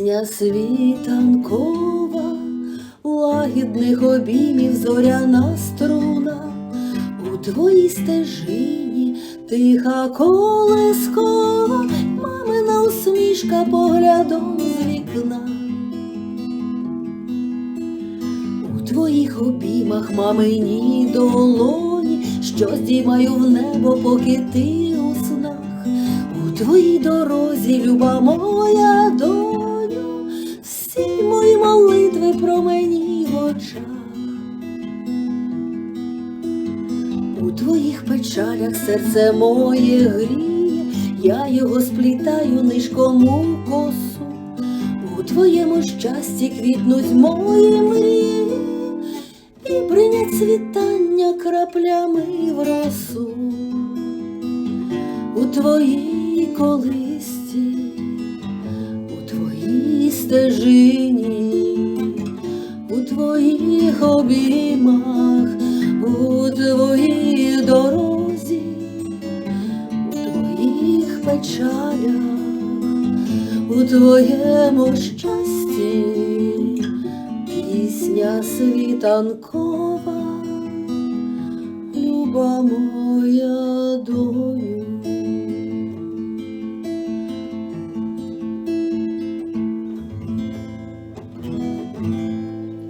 Пісня світанкова, лагідних обіймів зоряна струна, у твоїй стежині тиха колискова, мамина усмішка поглядом з вікна. У твоїх обіймах мамині долоні, що здіймаю в небо, поки ти твоїй дорозі, люба моя доню, всі мої молитви про мені в очах. У твоїх печалях серце моє гріє, я його сплітаю нишком у косу. У твоєму щасті квітнуть мої мрії, і бринять світання краплями в росу. У твоїй колисті, у твоїй стежині, у твоїх обіймах, у твоїй дорозі, у твоїх печалях, у твоєму щасті, пісня світанкова, люба.